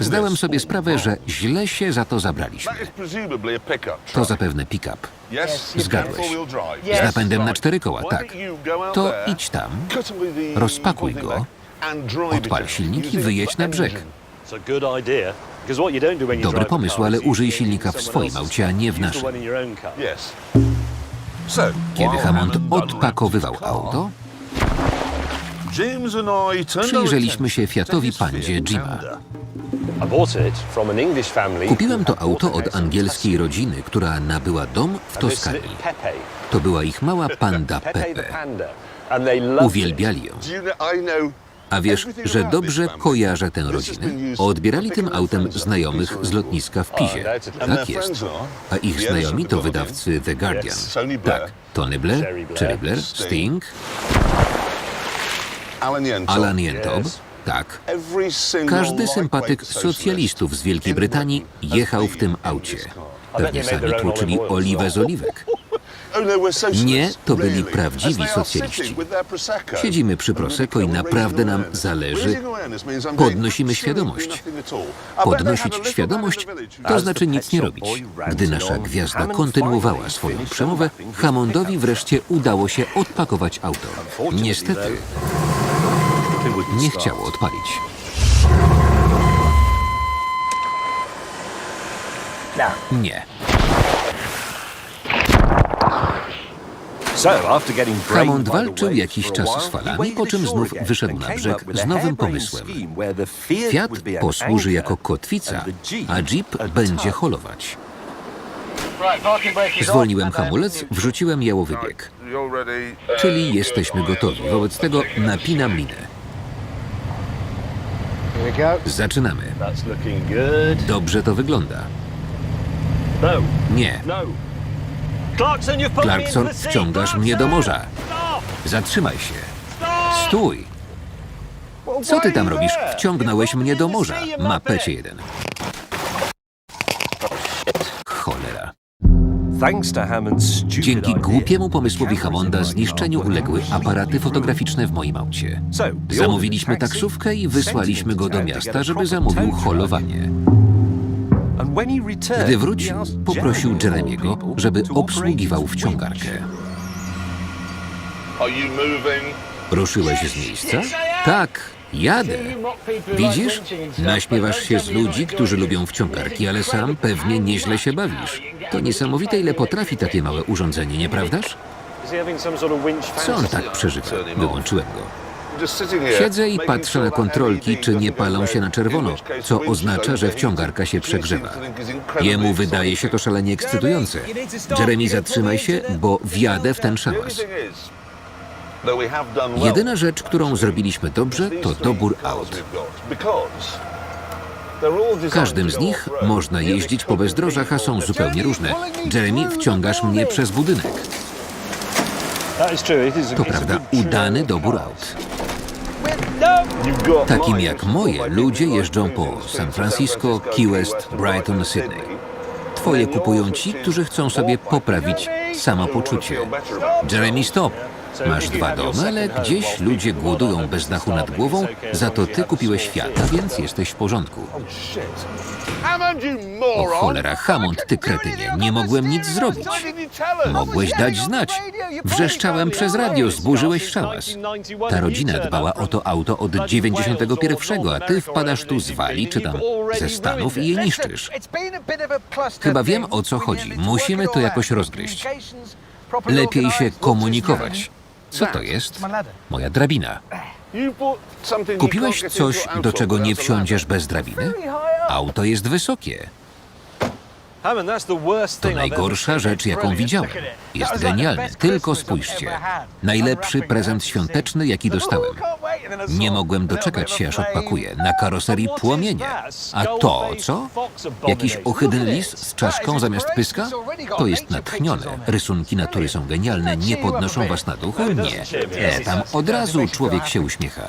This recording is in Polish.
Zdałem sobie sprawę, że źle się za to zabraliśmy. To zapewne pick-up. Zgadłeś. Z napędem na cztery koła, tak. To idź tam, rozpakuj go, odpal silnik i wyjedź na brzeg. Dobry pomysł, ale użyj silnika w swoim aucie, a nie w naszym. Kiedy Hammond odpakowywał auto, przyjrzeliśmy się Fiatowi Pandzie Jima. Kupiłem to auto od angielskiej rodziny, która nabyła dom w Toskanii. To była ich mała panda Pepe. Uwielbiali ją. A wiesz, że dobrze kojarzę tę rodzinę? Odbierali tym autem znajomych z lotniska w Pizie. Tak jest. A ich znajomi to wydawcy The Guardian. Tak, Tony Blair, Cherry Blair, Sting, Alan Yentob. Tak. Każdy sympatyk socjalistów z Wielkiej Brytanii jechał w tym aucie. Pewnie sami tłoczyli oliwę z oliwek. Nie, to byli prawdziwi socjaliści. Siedzimy przy Prosecco i naprawdę nam zależy. Podnosimy świadomość. Podnosić świadomość to znaczy nic nie robić. Gdy nasza gwiazda kontynuowała swoją przemowę, Hammondowi wreszcie udało się odpakować auto. Niestety, nie chciało odpalić. Nie. Hammond walczył jakiś czas z falami, po czym znów wyszedł na brzeg z nowym pomysłem. Fiat posłuży jako kotwica, a Jeep będzie holować. Zwolniłem hamulec, wrzuciłem jałowy bieg. Czyli jesteśmy gotowi. Wobec tego napinam linę. Zaczynamy. Dobrze to wygląda. Nie. Clarkson, wciągasz mnie do morza. Zatrzymaj się. Stój. Co ty tam robisz? Wciągnąłeś mnie do morza. Mapecie jeden. Cholera. Dzięki głupiemu pomysłowi Hammonda zniszczeniu uległy aparaty fotograficzne w moim aucie. Zamówiliśmy taksówkę i wysłaliśmy go do miasta, żeby zamówił holowanie. Gdy wrócił, poprosił Jeremiego, żeby obsługiwał wciągarkę. Ruszyłeś z miejsca? Tak, jadę. Widzisz? Naśmiewasz się z ludzi, którzy lubią wciągarki, ale sam pewnie nieźle się bawisz. To niesamowite, ile potrafi takie małe urządzenie, nieprawdaż? Co on tak przeżywa? Wyłączyłem go. Siedzę i patrzę na kontrolki, czy nie palą się na czerwono, co oznacza, że wciągarka się przegrzewa. Jemu wydaje się to szalenie ekscytujące. Jeremy, zatrzymaj się, bo wjadę w ten szałas. Jedyna rzecz, którą zrobiliśmy dobrze, to dobór aut. Każdym z nich można jeździć po bezdrożach, a są zupełnie różne. Jeremy, wciągasz mnie przez budynek. To prawda, udany dobór aut. Takim jak moje, ludzie jeżdżą po San Francisco, Key West, Brighton, Sydney. Twoje kupują ci, którzy chcą sobie poprawić samopoczucie. Jeremy, stop! Masz dwa domy, ale gdzieś ludzie głodują bez dachu nad głową, za to ty kupiłeś Fiata, więc jesteś w porządku. O cholera, Hammond, ty kretynie, nie mogłem nic zrobić. Mogłeś dać znać. Wrzeszczałem przez radio, zburzyłeś szałas. Ta rodzina dbała o to auto od 91, a ty wpadasz tu z Wali czy tam ze Stanów i je niszczysz. Chyba wiem o co chodzi. Musimy to jakoś rozgryźć. Lepiej się komunikować. Co to jest? Moja drabina. Kupiłeś coś, do czego nie wsiądziesz bez drabiny? Auto jest wysokie. To najgorsza rzecz, jaką widziałem. Jest genialny, tylko spójrzcie. Najlepszy prezent świąteczny, jaki dostałem. Nie mogłem doczekać się, aż odpakuję. Na karoserii płomienie. A to co? Jakiś ohydny lis z czaszką zamiast pyska? To jest natchnione. Rysunki natury są genialne, nie podnoszą was na duchu? Nie. E, tam od razu człowiek się uśmiecha.